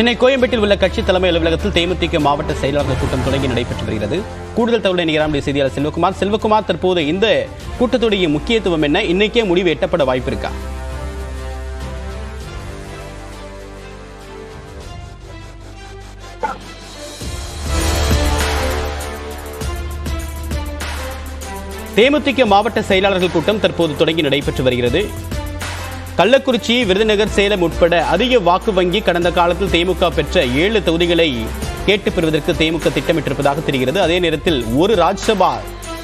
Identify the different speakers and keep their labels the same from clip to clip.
Speaker 1: சென்னை கோயம்பேட்டில் உள்ள கட்சி தலைமை அலுவலகத்தில் தேமுதிக மாவட்ட செயலாளர்கள் கூட்டம் தொடங்கி நடைபெற்று வருகிறது. கூடுதல் தகவலை நிகராமுடைய செய்தியாளர் செல்வகுமார். செல்வகுமார் தற்போது இந்த கூட்டத்துடைய முக்கியத்துவம் என்ன? இன்னைக்கே முடிவு எட்டப்பட வாய்ப்பு இருக்கா? தேமுதிக மாவட்ட செயலாளர்கள் கூட்டம் தற்போது தொடங்கி நடைபெற்று வருகிறது. கள்ளக்குறிச்சி விருதுநகர் சேலம் உட்பட அதிக வாக்கு வங்கி கடந்த காலத்தில் தேமுக பெற்ற ஏழு தொகுதிகளை கேட்டு பெறுவதற்கு தேமுக திட்டமிட்டிருப்பதாக தெரிகிறது. அதே நேரத்தில் ஒரு ராஜ்சபா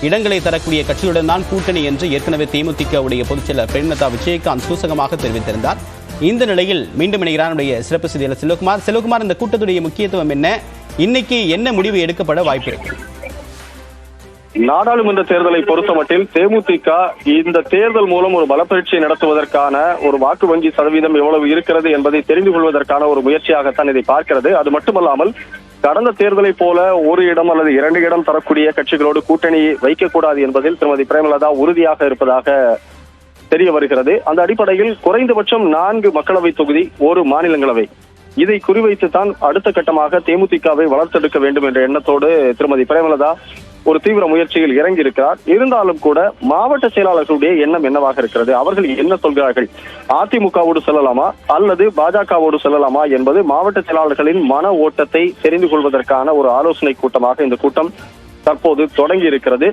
Speaker 1: இடங்களை தரக்கூடிய கட்சியுடன் தான் கூட்டணி என்று ஏற்கனவே தேமுதிகவுடைய பொதுச்செயலர் பிரேமலதா விஜயகாந்த் சூசகமாக தெரிவித்திருந்தார். இந்த நிலையில் மீண்டும் இணைகிறார் நம்முடைய சிறப்பு செய்தியாளர் செல்வகுமார். செல்வகுமார் இந்த கூட்டத்துடைய முக்கியத்துவம் என்ன? இன்னைக்கு என்ன முடிவு எடுக்கப்பட வாய்ப்பு இருக்கு?
Speaker 2: நாடாளுமன்ற தேர்தலை பொறுத்தமட்டில் தேமுதிக இந்த தேர்தல் மூலம் ஒரு பலப்பயிற்சியை நடத்துவதற்கான ஒரு வாக்கு வங்கி சதவீதம் எவ்வளவு இருக்கிறது என்பதை தெரிந்து கொள்வதற்கான ஒரு முயற்சியாகத்தான் இதை பார்க்கிறது. அது மட்டுமல்லாமல் கடந்த தேர்தலை போல ஒரு இடம் அல்லது இரண்டு இடம் தரக்கூடிய கட்சிகளோடு கூட்டணி வைக்கக்கூடாது என்பதில் திருமதி பிரேமலதா உறுதியாக இருப்பதாக தெரிய வருகிறது. அந்த அடிப்படையில் குறைந்தபட்சம் நான்கு மக்களவை தொகுதி ஒரு மாநிலங்களவை. இதை குறிவைத்துத்தான் அடுத்த கட்டமாக தேமுதிகவை வளர்த்தெடுக்க வேண்டும் என்ற எண்ணத்தோடு திருமதி பிரேமலதா ஒரு தீவிர முயற்சியில் இறங்கி இருக்கிறார் இருந்தாலும் கூட மாவட்ட செயலாளர்களுடைய எண்ணம் என்னவாக இருக்கிறது? அவர்கள் என்ன சொல்கிறார்கள்? அதிமுகவோடு செல்லலாமா? அல்லது பாஜகவோடு செல்லலாமா என்பது மாவட்ட செயலாளர்களின் மன ஓட்டத்தை தெரிந்து கொள்வதற்கான ஒரு ஆலோசனை கூட்டமாக இந்த கூட்டம் தற்போது தொடங்கி இருக்கிறது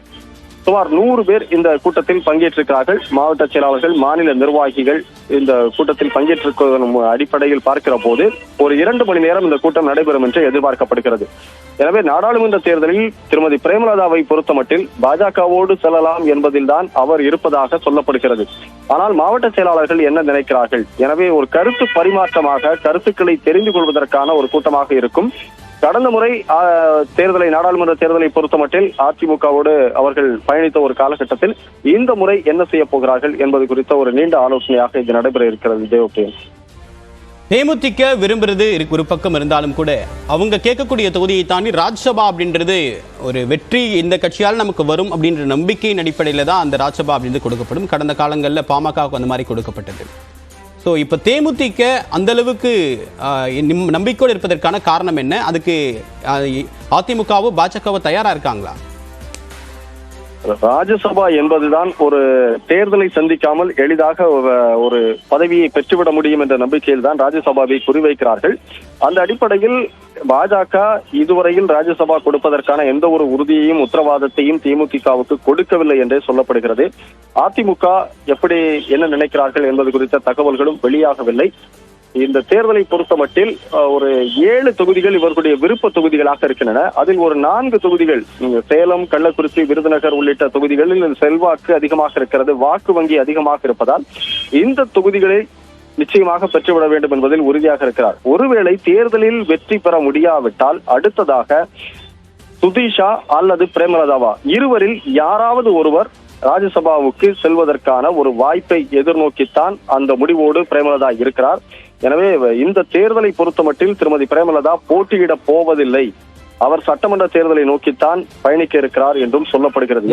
Speaker 2: சுமார் நூறு பேர் இந்த கூட்டத்தில் பங்கேற்றிருக்கிறார்கள். மாவட்ட செயலாளர்கள் மாநில நிர்வாகிகள் இந்த கூட்டத்தில் பங்கேற்றிருக்கும் அடிப்படையில் பார்க்கிற போது ஒரு இரண்டு மணி நேரம் இந்த கூட்டம் நடைபெறும் என்று எதிர்பார்க்கப்படுகிறது. எனவே நாடாளுமன்ற தேர்தலில் திருமதி பிரேமலதாவை பொறுத்தமட்டில் பாஜகவோடு செல்லலாம் என்பதில்தான் அவர் இருப்பதாக சொல்லப்படுகிறது. ஆனால் மாவட்ட செயலாளர்கள் என்ன நினைக்கிறார்கள்? எனவே ஒரு கருத்து பரிமாற்றமாக கருத்துக்களை தெரிந்து கொள்வதற்கான ஒரு கூட்டமாக இருக்கும். கடந்த முறை தேர்தலை நாடாளுமன்ற தேர்தலை பொறுத்தமட்டில் அதிமுகவோடு அவர்கள் பயணித்த ஒரு காலகட்டத்தில் இந்த முறை என்ன செய்ய போகிறார்கள் என்பது குறித்த ஒரு நீண்ட ஆலோசனையாக இது நடைபெற இருக்கிறது தேவப்பிரியன்
Speaker 1: தேமுதிக விரும்புறது ஒரு பக்கம் இருந்தாலும் கூட அவங்க கேட்கக்கூடிய தொகுதியை தாண்டி ராஜ்சபா அப்படின்றது ஒரு வெற்றி இந்த கட்சியால் நமக்கு வரும் அப்படின்ற நம்பிக்கையின் அடிப்படையில் தான் அந்த ராஜ்சபா அப்படின்றது கொடுக்கப்படும். கடந்த காலங்களில் பாமகவுக்கு அந்த மாதிரி கொடுக்கப்பட்டது. ஸோ இப்போ தேமுதிக அந்த அளவுக்கு நம்பிக்கையோடு இருப்பதற்கான காரணம் என்ன? அதுக்கு அதிமுகவோ பாஜகவோ தயாரா இருக்காங்களா?
Speaker 2: ராஜ்யசபா என்பதுதான் ஒரு தேர்தலை சந்திக்காமல் எளிதாக ஒரு- பதவியை பெற்றுவிட முடியும் என்ற நம்பிக்கையில் தான் ராஜ்யசபாவை குறிவைக்கிறார்கள். அந்த அடிப்படையில் பாஜக இதுவரையில் ராஜ்யசபா கொடுப்பதற்கான எந்த ஒரு உறுதியையும் உத்தரவாதத்தையும் திமுகவுக்கு கொடுக்கவில்லை என்றே சொல்லப்படுகிறது. அதிமுக எப்படி என்ன நினைக்கிறார்கள் என்பது குறித்த தகவல்களும் வெளியாகவில்லை. இந்த தேர்தலை பொறுத்தமட்டில் ஒரு ஏழு தொகுதிகள் இவர்களுடைய விருப்ப தொகுதிகளாக இருக்கின்றன. அதில் ஒரு நான்கு தொகுதிகள் சேலம் கள்ளக்குறிச்சி விருதுநகர் உள்ளிட்ட தொகுதிகளில் செல்வாக்கு அதிகமாக இருக்கிறது வாக்கு வங்கி அதிகமாக இருப்பதால் இந்த தொகுதிகளை நிச்சயமாக பெற்றுவிட வேண்டும் என்பதில் உறுதியாக இருக்கிறார். ஒருவேளை தேர்தலில் வெற்றி பெற முடியாவிட்டால் அடுத்ததாக சுதீஷா அல்லது பிரேமலதாவா இருவரில் யாராவது ஒருவர் ராஜ்யசபாவுக்கு செல்வதற்கான ஒரு வாய்ப்பை எதிர்நோக்கித்தான் அந்த முடிவோடு பிரேமலதா இருக்கிறார். எனவே இந்த தேர்தலை பொறுத்தமட்டில் திருமதி பிரேமலதா போட்டியிட போவதில்லை. அவர் சட்டமன்ற தேர்தலை நோக்கித்தான் பயணிக்க இருக்கிறார் என்றும் சொல்லப்படுகிறது.